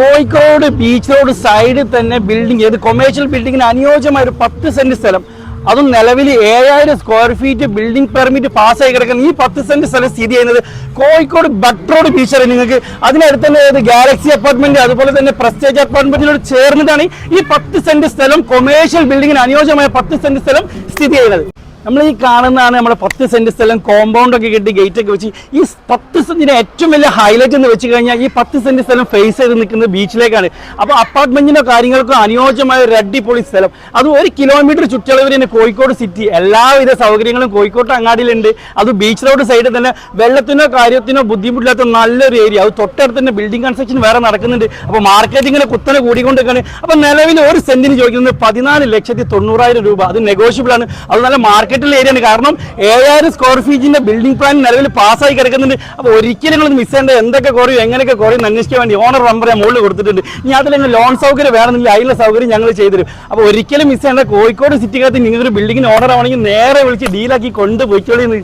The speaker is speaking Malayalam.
കോഴിക്കോട് ബീച്ച് റോഡ് സൈഡിൽ തന്നെ ബിൽഡിംഗ് ഏത് കൊമേഴ്ഷ്യൽ ബിൽഡിങ്ങിന് അനുയോജ്യമായ ഒരു പത്ത് സെന്റ് സ്ഥലം. അതും നിലവിൽ ഏഴായിരം സ്ക്വയർ ഫീറ്റ് ബിൽഡിംഗ് പെർമിറ്റ് പാസ്സായി കിടക്കുന്ന. ഈ പത്ത് സെന്റ് സ്ഥലം സ്ഥിതി ചെയ്യുന്നത് കോഴിക്കോട് ബട്ട് റോഡ് ബീച്ചറിൽ നിങ്ങൾക്ക് അതിനടുത്ത് തന്നെ ഏത് ഗാലക്സി അപ്പാർട്ട്മെന്റ് അതുപോലെ തന്നെ പ്രസ്റ്റേജ് അപ്പാർട്ട്മെന്റിനോട് ചേർന്നതാണ് ഈ പത്ത് സെന്റ് സ്ഥലം കൊമേഴ്ഷ്യൽ ബിൽഡിങ്ങിന് അനുയോജ്യമായ പത്ത് സെന്റ് സ്ഥലം സ്ഥിതി ചെയ്യുന്നത്. നമ്മൾ ഈ കാണുന്നതാണ് നമ്മുടെ പത്ത് സെന്റ് സ്ഥലം കോമ്പൗണ്ട് ഒക്കെ കെട്ടി ഗേറ്റ് ഒക്കെ വെച്ച്. ഈ പത്ത് സെന്റിന് ഏറ്റവും വലിയ ഹൈലൈറ്റ് എന്ന് വെച്ച് കഴിഞ്ഞാൽ ഈ പത്ത് സെന്റ് സ്ഥലം ഫേസ് ചെയ്ത് നിൽക്കുന്നത് ബീച്ചിലേക്കാണ് അപ്പോൾ അപ്പാർട്ട്മെന്റിനോ കാര്യങ്ങൾക്കോ അനുയോജ്യമായ ഒരു അടിപൊളി സ്ഥലം. അത് ഒരു കിലോമീറ്റർ ചുറ്റളവിൽ തന്നെ കോഴിക്കോട് സിറ്റി എല്ലാവിധ സൗകര്യങ്ങളും കോഴിക്കോട്ട് അങ്ങാടിയിലുണ്ട്. അത് ബീച്ച് റോഡ് സൈഡിൽ തന്നെ വെള്ളത്തിനോ കാര്യത്തിനോ ബുദ്ധിമുട്ടില്ലാത്ത നല്ലൊരു ഏരിയ അത് തൊട്ടടുത്ത് തന്നെ ബിൽഡിംഗ് കൺസ്ട്രക്ഷൻ വേറെ നടക്കുന്നുണ്ട്. അപ്പോൾ മാർക്കറ്റിങ്ങിന് കുത്തനെ കൂടിക്കൊണ്ടിരിക്കുകയാണ്. അപ്പോൾ നിലവിൽ ഒരു സെന്റിന് ചോദിക്കുന്നത് പതിനാല് ലക്ഷത്തി തൊണ്ണൂറായിരം രൂപ. അത് നെഗോഷ്യബിൾ ആണ്. അത് നല്ല മാർക്കറ്റിൽ ഏരിയയാണ് കാരണം ഏഴായിരം സ്ക്വയർ ഫീറ്റിന്റെ ബിൽഡിംഗ് പ്ലാൻ നിലവിൽ പാസ്സായി കിടക്കുന്നുണ്ട്. അപ്പോൾ ഒരിക്കലും നിങ്ങൾ മിസ് ചെയ്യേണ്ട എന്തൊക്കെ കുറയും എങ്ങനെയൊക്കെ കുറയും അന്വേഷിക്കാൻ വേണ്ടി ഓണർ നമ്പർ ഞാൻ മുകളിൽ കൊടുത്തിട്ടുണ്ട്. ഇനി അതിൽ ലോൺ സൗകര്യം വേണമെന്നില്ല അതിനുള്ള സൗകര്യം ഞങ്ങൾ ചെയ്തുതരും അപ്പോൾ ഒരിക്കലും മിസ് ചെയ്യേണ്ട കോഴിക്കോട് സിറ്റിക്കകത്ത് ഒരു ബിൽഡിങ്ങിന് ഓണർ ആവണമെങ്കിൽ നേരെ വിളിച്ച് ഡീലാക്കി കൊണ്ടുപോയിക്കോളിന്ന്.